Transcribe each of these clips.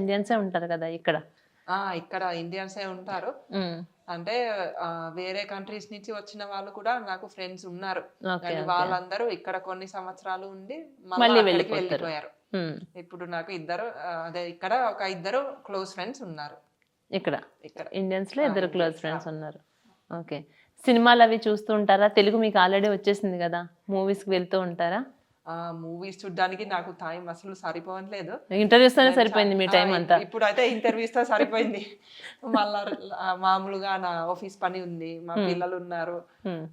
ఇండియన్సే ఉంటారు కదా ఇక్కడ? ఆ ఇక్కడ ఇండియన్సే ఉంటారు. అంటే వేరే కంట్రీస్ నుంచి వచ్చిన వాళ్ళు కూడా నాకు ఫ్రెండ్స్ ఉన్నారు. వాళ్ళందరూ ఇక్కడ కొన్ని సంవత్సరాలు ఉండి మళ్ళీ. వెళ్ళిపోయారు. ఇప్పుడు నాకు ఇద్దరు అదే ఇక్కడ ఒక ఇద్దరు క్లోజ్ ఫ్రెండ్స్ ఉన్నారు. ఇక్కడ? ఇక్కడ. ఇండియన్స్లో ఇద్దరు క్లోజ్ ఫ్రెండ్స్ ఉన్నారు. ఓకే. సినిమాలు అవి చూస్తూ ఉంటారా? తెలుగు మీకు ఆల్రెడీ వచ్చేసింది కదా? మూవీస్కి వెళ్తూ ఉంటారా? మూవీస్ చూడడానికి నాకు టైం అసలు సరిపోవట్లేదు. ఇంటర్వ్యూస్ తోనే సరిపోయింది మీ టైం అంతా. ఇప్పుడు అయితే ఇంటర్వ్యూస్తో సరిపోయింది. మళ్ళా మామూలుగా నా ఆఫీస్ పని ఉంది మా పిల్లలు ఉన్నారు.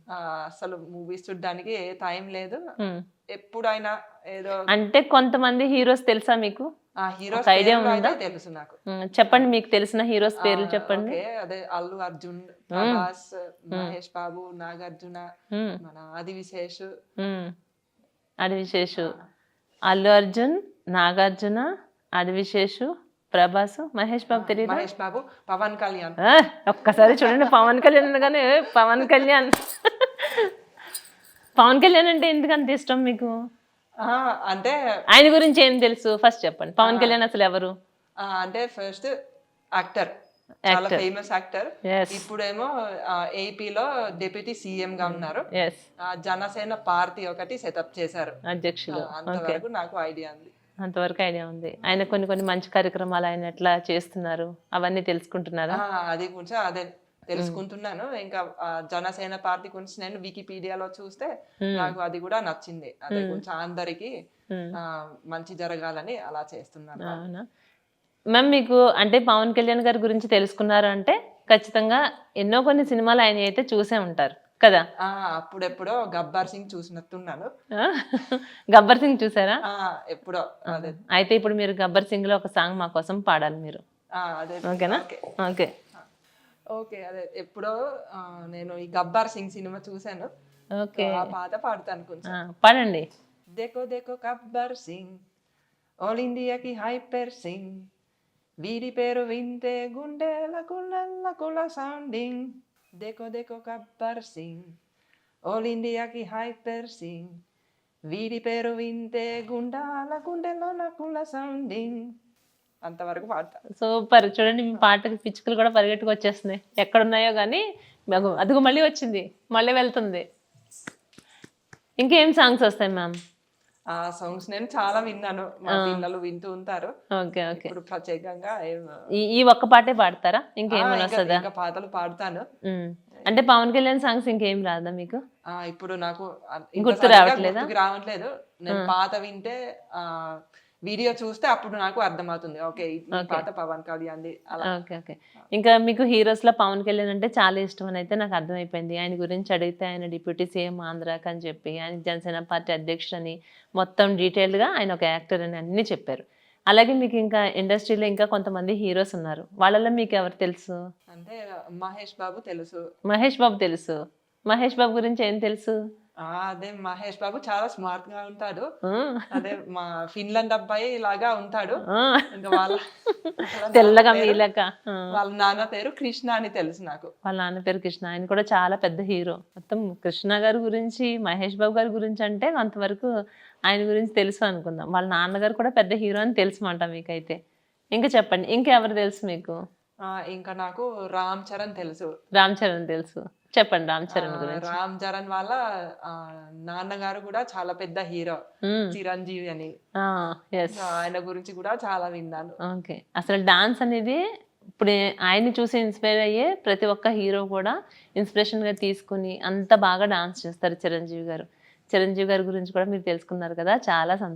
ఆ, అసలు మూవీస్ చూడడానికి ఏ టైం లేదు. ఉమ్. ఎప్పుడైనా ఏదో అంటే కొంతమంది హీరోస్ తెలుసా మీకు? ఆ హీరోస్ ఉందా? తెలుసు నాకు. చెప్పండి మీకు తెలిసిన హీరోస్ పేర్లు చెప్పండి. అదే అల్లు అర్జున్ ప్రభాస్ మహేష్ బాబు నాగార్జున మన ఆది విశేష్. అడివిశేషు అల్లు అర్జున్ నాగార్జున అడివిశేషు ప్రభాస్ మహేష్ బాబు తెలియదు మహేష్ బాబు పవన్ కళ్యాణ్. ఒక్కసారి చూడండి పవన్ కళ్యాణ్ అనగానే "ఏ, పవన్ కళ్యాణ్. పవన్ కళ్యాణ్ అంటే ఎందుకు అంత ఇష్టం మీకు? అంటే ఆయన గురించి ఏం తెలుసు? ఫస్ట్ చెప్పండి. పవన్ కళ్యాణ్ అసలు ఎవరు? అంటే ఫస్ట్ యాక్టర్ చాలా ఫేమస్ యాక్టర్ ఇప్పుడేమో ఏపీలో డిప్యూటీ సీఎం గా ఉన్నారు. ఎస్ ఆ, జనసేన పార్టీ ఒకటి సెటప్ చేశారు. అధ్యక్షులు. అంతవరకు నాకు ఐడియా ఉంది. అంతవరకు ఐడియా ఉంది. ఆయన కొన్ని కొన్ని మంచి కార్యక్రమాలు ఆయన ఎట్లా చేస్తున్నారు అవన్నీ తెలుసుకుంటున్నారా? అది గురించి అదే తెలుసుకుంటున్నాను. ఇంకా ఆ, జనసేన పార్టీ గురించి నేను వికీపీడియాలో చూస్తే నాకు అది కూడా నచ్చింది. అదే గురించి అందరికి Hmm. మంచి జరగాలని అలా చేస్తున్నాను. మ్యామ్ మీకు అంటే పవన్ కళ్యాణ్ గారి గురించి తెలుసుకున్నారు అంటే ఖచ్చితంగా ఎన్నో కొన్ని సినిమాలు ఆయన అయితే చూసే ఉంటారు కదా ఆ, అప్పుడెప్పుడో గబ్బర్ సింగ్ చూసినట్టున్నాను ఆ? గబ్బర్ సింగ్ చూసారా ఆ, ఎప్పుడో అదే అయితే ఇప్పుడు మీరు గబ్బర్ సింగ్ లో ఒక సాంగ్ మా కోసం పాడాలి మీరు ఆ, అదే ఓకేనా ఓకే ఓకే ఓకే అదే ఎప్పుడో ఆ, నేను ఈ గబ్బర్ సింగ్ సినిమా చూశాను ఓకే ఆ పాట పాడతాను కొంచెం ఆ, పాడండి देखो देखो గబ్బర్ సింగ్ ఆల్ ఇండియాకి హైపర్ సింగ్ వీరి పేరు వింటే గుండెలకు నల్లకుల సౌండింగ్ దెకో దెకో కబ్బర్ సింగ్ ఆల్ ఇండియాకి హైపర్ సింగ్ వీరి పేరు వింటే గుండాల la నకుల సౌండింగ్ అంతవరకు పాడతారు సూపర్ చూడండి మీ పాటకి పిచ్చుకలు కూడా పరిగెట్టుకు వచ్చేస్తున్నాయి. ఎక్కడున్నాయో కానీ అదిగో మళ్ళీ వచ్చింది. మళ్ళీ వెళ్తుంది. ఇంకేం సాంగ్స్ వస్తాయి మ్యామ్ ఆ సాంగ్స్ నేను చాలా విన్నాను. మా పిల్లలు వింటూ ఉంటారు. Okay okay. ఇప్పుడు ప్రత్యేకంగా ఈ ఒక్క పాటే పాడతారా? ఇంకేమైనా ఇంకా- వస్తుందా? ఇంకా పాటలు పాడతాను. అంటే పవన్ కళ్యాణ్ సాంగ్స్ ఇంకేం రాదా మీకు? ఇప్పుడు నాకు గుర్తు రావట్లేదా? రావట్లేదు. నేను పాత వింటే ఆ వీడియో చూస్తే అప్పుడు నాకు అర్థమవుతుంది. ఓకే పాట పవన్ కళ్యాణ్ది అలా. Okay okay. ఇంకా మీకు హీరోస్లో పవన్ కళ్యాణ్ అంటే చాలా ఇష్టం అని అయితే నాకు అర్థమైపోయింది. ఆయన గురించి అడిగితే ఆయన డిప్యూటీ సీఎం ఆంధ్రాకి అని చెప్పి ఆయన జనసేన పార్టీ అధ్యక్షుడని మొత్తం డీటెయిల్డ్గా ఆయన ఒక యాక్టర్ అని అన్ని చెప్పారు. అలాగే మీకు ఇంకా ఇండస్ట్రీలో ఇంకా కొంతమంది హీరోస్ ఉన్నారు. వాళ్ళలో మీకు ఎవరు తెలుసు? అంటే మహేష్ బాబు తెలుసు. మహేష్ బాబు తెలుసు. మహేష్ బాబు గురించి ఏం తెలుసు? ఆ, అదే మహేష్ బాబు చాలా స్మార్ట్గా ఉంటాడు అదే మా ఫిన్లాండ్ అబ్బాయి లాగా ఉంటాడు. ఇంకా వాళ్ళ తెల్లగా మీలక. వాళ్ళ నాన్న పేరు కృష్ణ అని తెలుసు నాకు. వాళ్ళ నాన్న పేరు కృష్ణ. ఆయన కూడా చాలా పెద్ద హీరో. మొత్తం కృష్ణ గారి గురించి మహేష్ బాబు గారి గురించి అంటే అంతవరకు ఆయన గురించి తెలుసు అనుకుందాం. వాళ్ళ నాన్నగారు కూడా పెద్ద హీరో అని తెలుసు మాట మీకైతే. ఇంకా చెప్పండి. ఇంకెవరు తెలుసు మీకు? ఇంకా నాకు రామ్ చరణ్ తెలుసు. రామ్ చరణ్ తెలుసు. చెప్పండి రామ్ చరణ్ గురించి. రామ్ చరణ్ వాళ్ళ నాన్నగారు కూడా చాలా పెద్ద హీరో. చిరంజీవి అని. ఆయన గురించి కూడా చాలా విన్నాను. ఓకే. అసలు డాన్స్ అనేది ఇప్పుడు ఆయన్ని చూసి ఇన్స్పైర్ అయ్యే ప్రతి ఒక్క హీరో కూడా ఇన్స్పిరేషన్గా తీసుకుని అంత బాగా డాన్స్ చేస్తారు చిరంజీవి గారు. చిరంజీవి గారి గురించి కూడా మీరు తెలుసుకున్నారు కదా చాలా